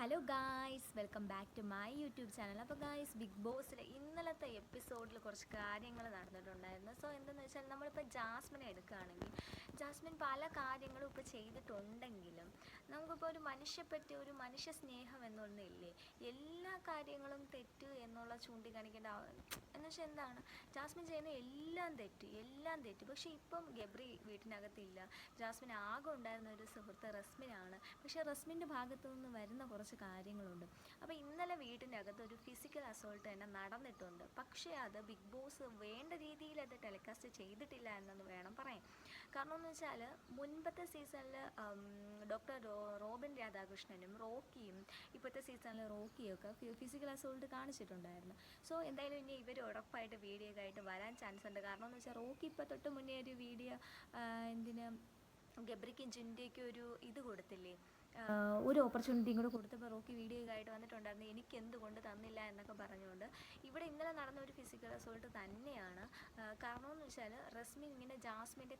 Hello guys welcome back to my YouTube channel അപ്പോൾ guys big ബോസിലെ ഇന്നലത്തെ എപ്പിസോഡിൽ കുറച്ച് കാര്യങ്ങൾ നടന്നിട്ടുണ്ടായിരുന്നു. സോ എന്തെന്ന് വെച്ചാൽ നമ്മളിപ്പോൾ ജാസ്മിനെ എടുക്കുകയാണെങ്കിൽ ജാസ്മിൻ പല കാര്യങ്ങളും ഇപ്പോൾ ചെയ്തിട്ടുണ്ടെങ്കിലും നമുക്കിപ്പോൾ ഒരു മനുഷ്യപ്പറ്റി ഒരു മനുഷ്യ സ്നേഹം എന്നൊന്നില്ലേ? എല്ലാ കാര്യങ്ങളും തെറ്റു എന്നുള്ള ചൂണ്ടിക്കാണിക്കേണ്ട വെച്ചാൽ എന്താണ്? ജാസ്മിൻ ചെയ്യുന്ന എല്ലാം തെറ്റ് എല്ലാം തെറ്റ്. പക്ഷേ ഇപ്പം ഗബ്രി വീട്ടിനകത്തില്ല. ജാസ്മിൻ ആകെ ഉണ്ടായിരുന്ന ഒരു സുഹൃത്ത് റസ്മിനാണ്. പക്ഷേ റസ്മിന്റെ ഭാഗത്തു നിന്ന് വരുന്ന കുറച്ച് കാര്യങ്ങളുണ്ട്. അപ്പോൾ ഇന്നലെ വീട്ടിന്റെ അകത്ത് ഒരു ഫിസിക്കൽ അസോൾട്ട് തന്നെ നടന്നിട്ടുണ്ട്. പക്ഷേ അത് ബിഗ് ബോസ് വേണ്ട രീതിയിൽ അത് ടെലികാസ്റ്റ് ചെയ്തിട്ടില്ല എന്നൊന്ന് വേണം പറയാൻ. കാരണം എന്ന് വെച്ചാൽ മുൻപത്തെ സീസണിൽ ഡോക്ടർ റോബിൻ രാധാകൃഷ്ണനും റോക്കിയും ഇപ്പോഴത്തെ സീസണിൽ റോക്കിയൊക്കെ ഫിസിക്കൽ അസോൾട്ട് കാണിച്ചിട്ടുണ്ടായിരുന്നു. സോ എന്തായാലും ഇനി ഇവർ ഉറപ്പായിട്ട് വീഡിയോ ഒക്കെ ആയിട്ട് വരാൻ ചാൻസ് ഉണ്ട്. കാരണം എന്ന് വെച്ചാൽ റോക്കി ഇപ്പോൾ തൊട്ട് മുന്നേ ഒരു വീഡിയോ എന്തിന് ഗബ്രിക്കും ജിന്റെയൊക്കെ ഒരു ഇത് കൊടുത്തില്ലേ? ഒരു ഓപ്പർച്യൂണിറ്റിയും കൂടെ കൊടുത്തപ്പോൾ റോക്കി വീഡിയോ ആയിട്ട് വന്നിട്ടുണ്ടായിരുന്നു. എനിക്ക് എന്തുകൊണ്ട് തന്നില്ല എന്നൊക്കെ പറഞ്ഞുകൊണ്ട് ഇവിടെ ഇന്നലെ നടന്ന ഒരു ഫിസിക്കൽ അസോൾട്ട് തന്നെയാണ്. കാരണമെന്ന് വെച്ചാൽ റസ്മിൻ ഇങ്ങനെ ജാസ്മിന്റെ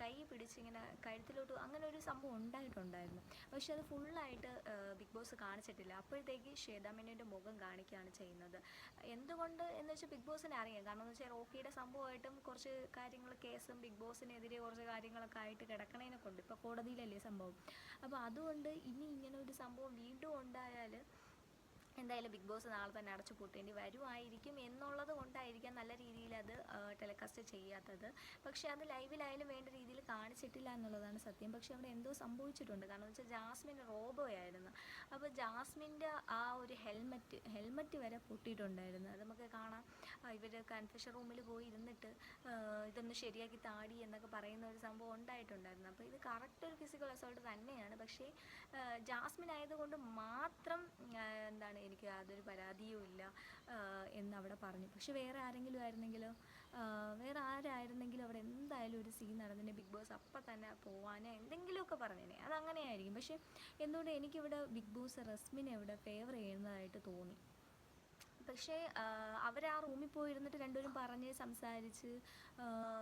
കൈ പിടിച്ചിങ്ങനെ കഴുത്തിലോട്ട് അങ്ങനെ ഒരു സംഭവം ഉണ്ടായിട്ടുണ്ടായിരുന്നു. പക്ഷെ അത് ഫുള്ളായിട്ട് ബിഗ് ബോസ് കാണിച്ചിട്ടില്ല. അപ്പോഴത്തേക്ക് ശ്വേതാമേനയുടെ മുഖം കാണിക്കുകയാണ് ചെയ്യുന്നത്. എന്തുകൊണ്ട് എന്ന് വെച്ചാൽ ബിഗ് ബോസിനെ അറിയാം. കാരണം എന്ന് വെച്ചാൽ റോക്കിയുടെ സംഭവമായിട്ടും കുറച്ച് കാര്യങ്ങൾ കേസും ബിഗ് ബോസിനെതിരെ കുറച്ച് കാര്യങ്ങളൊക്കെ ആയിട്ട് കിടക്കണേനെ കൊണ്ട് ഇപ്പോൾ കോടതിയിലല്ലേ സംഭവം. അപ്പോൾ അതുകൊണ്ട് ഇനി ഇങ്ങനെ ഒരു സംഭവം വീണ്ടും ഉണ്ടായാൽ എന്തായാലും ബിഗ് ബോസ് നാളെ തന്നെ അടച്ചു പൂട്ടേണ്ടി വരുമായിരിക്കും എന്നുള്ളത് കൊണ്ടായിരിക്കാം നല്ല രീതിയിൽ അത് ടെലികാസ്റ്റ് ചെയ്യാത്തത്. പക്ഷേ അത് ലൈവിലായാലും വേണ്ട രീതിയിൽ കാണിച്ചിട്ടില്ല എന്നുള്ളതാണ് സത്യം. പക്ഷേ അവിടെ എന്തോ സംഭവിച്ചിട്ടുണ്ട്. കാരണം വെച്ചാൽ ജാസ്മിൻ റോബോയായിരുന്നു. അപ്പോൾ ജാസ്മിന്റെ ആ ഒരു ഹെൽമറ്റ് ഹെൽമറ്റ് വരെ പൊട്ടിയിട്ടുണ്ടായിരുന്നു. അത് നമുക്ക് കാണാം. ഇവർ കൺഫെഷൻ റൂമിൽ പോയി ഇരുന്നിട്ട് ഇതൊന്ന് ശരിയാക്കി താടി എന്നൊക്കെ പറയുന്ന ഒരു സംഭവം ഉണ്ടായിട്ടുണ്ടായിരുന്നു. അപ്പോൾ ഇത് കറക്റ്റ് ഒരു ഫിസിക്കൽ അസോൾട്ട് തന്നെയാണ്. പക്ഷേ ജാസ്മിൻ ആയതുകൊണ്ട് മാത്രം എന്താണ് എനിക്ക് യാതൊരു പരാതിയും ഇല്ല ആ, എന്ന് അവിടെ പറഞ്ഞു. പക്ഷെ വേറെ ആരെങ്കിലും ആയിരുന്നെങ്കിലോ? വേറെ ആരായിരുന്നെങ്കിലും അവിടെ എന്തായാലും ഒരു സീൻ നടന്നിട്ട് ബിഗ് ബോസ് അപ്പം തന്നെ പോവാനോ എന്തെങ്കിലുമൊക്കെ പറഞ്ഞേനെ. അതങ്ങനെയായിരിക്കും. പക്ഷേ എന്തുകൊണ്ട് എനിക്കിവിടെ ബിഗ് ബോസ് റസ്മിനെ ഇവിടെ ഫേവർ ചെയ്യുന്നതായിട്ട് തോന്നി. പക്ഷേ അവർ ആ റൂമിൽ പോയിരുന്നിട്ട് രണ്ടുപേരും പറഞ്ഞ് സംസാരിച്ച്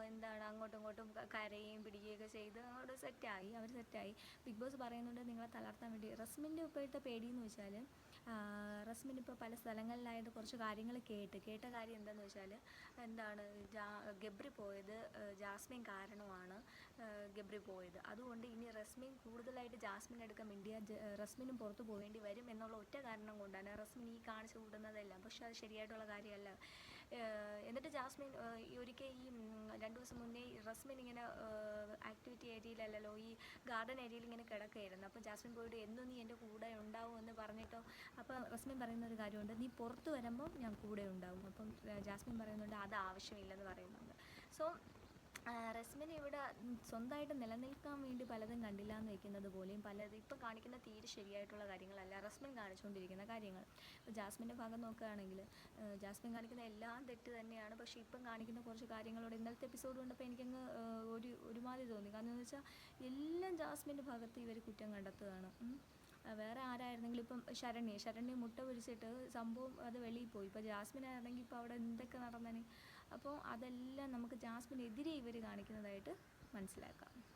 എന്താണ് അങ്ങോട്ടും ഇങ്ങോട്ടും കരയുകയും പിടിക്കുകയൊക്കെ ചെയ്ത് അങ്ങോട്ട് സെറ്റായി. അവർ സെറ്റായി. ബിഗ് ബോസ് പറയുന്നുണ്ട് നിങ്ങളെ തളർത്താൻ വേണ്ടി. റസ്മിന്റെ ഇപ്പോഴത്തെ പേടിയെന്ന് വെച്ചാൽ റസ്മിൻ ഇപ്പോൾ പല സ്ഥലങ്ങളിലായിട്ട് കുറച്ച് കാര്യങ്ങൾ കേട്ട് കേട്ട കാര്യം എന്താണെന്ന് വെച്ചാൽ എന്താണ് ഗബ്രി പോയത് ജാസ്മിൻ കാരണമാണ്. ഗബ്രി പോയത്. അതുകൊണ്ട് ഇനി റസ്മിൻ കൂടുതലായിട്ട് ജാസ്മിൻ എടുക്കാൻ ഇന്ത്യ റസ്മിനും പുറത്ത് പോകേണ്ടി വരും എന്നുള്ള ഒറ്റ കാരണം കൊണ്ടാണ് റസ്മിൻ ഈ കാണിച്ചു കൂട്ടുന്നതെല്ലാം. പക്ഷെ അത് ശരിയായിട്ടുള്ള കാര്യമല്ല. എന്നിട്ട് ജാസ്മിൻ ഒരിക്കൽ ഈ രണ്ടു ദിവസം മുന്നേ റസ്മിൻ ഇങ്ങനെ ആക്ടിവിറ്റി ഏരിയയിലല്ലല്ലോ ഈ ഗാർഡൻ ഏരിയയിൽ ഇങ്ങനെ കിടക്കുകയായിരുന്നു. അപ്പോൾ ജാസ്മിൻ പോയിട്ട് എന്നും നീ എന്റെ കൂടെ ഉണ്ടാവും എന്ന് പറഞ്ഞിട്ടോ അപ്പം റസ്മിൻ പറയുന്ന ഒരു കാര്യമുണ്ട്. നീ പുറത്ത് വരുമ്പം ഞാൻ കൂടെ ഉണ്ടാവും. അപ്പം ജാസ്മിൻ പറയുന്നുണ്ട് അത് ആവശ്യമില്ലെന്ന് പറയുന്നുണ്ട്. സോ റസ്മിൻ ഇവിടെ സ്വന്തമായിട്ട് നിലനിൽക്കാൻ വേണ്ടി പലതും കണ്ടില്ല എന്ന് വെക്കുന്നത് പോലെയും പലതും ഇപ്പം കാണിക്കുന്ന തീരെ ശരിയായിട്ടുള്ള കാര്യങ്ങളല്ല. റസ്മിൻ കാണിച്ചുകൊണ്ടിരിക്കുന്ന കാര്യങ്ങൾ. ഇപ്പോൾ ജാസ്മിന്റെ ഭാഗം നോക്കുകയാണെങ്കിൽ ജാസ്മിൻ കാണിക്കുന്ന എല്ലാം തെറ്റ് തന്നെയാണ്. പക്ഷേ ഇപ്പം കാണിക്കുന്ന കുറച്ച് കാര്യങ്ങളോട് ഇന്നലത്തെ എപ്പിസോഡ് കണ്ടപ്പോൾ എനിക്കങ്ങ് ഒരു ഒരുമാതിരി തോന്നി. കാരണം എന്ന് വെച്ചാൽ എല്ലാം ജാസ്മിന്റെ ഭാഗത്ത് ഇവർ കുറ്റം കണ്ടെത്തുകയാണ്. വേറെ ആരായിരുന്നെങ്കിലും ഇപ്പം ശരണ്യ ശരണ്യ മുട്ട പൊരിച്ചിട്ട് സംഭവം അത് വെളിയിൽ പോയി. ഇപ്പോൾ ജാസ്മിൻ ആയിരുന്നെങ്കിൽ ഇപ്പോൾ അവിടെ എന്തൊക്കെ നടന്നേനെ? അപ്പോൾ അതെല്ലാം നമുക്ക് ജാസ്മിനെതിരെ ഇവർ കാണിക്കുന്നതായിട്ട് മനസ്സിലാക്കാം.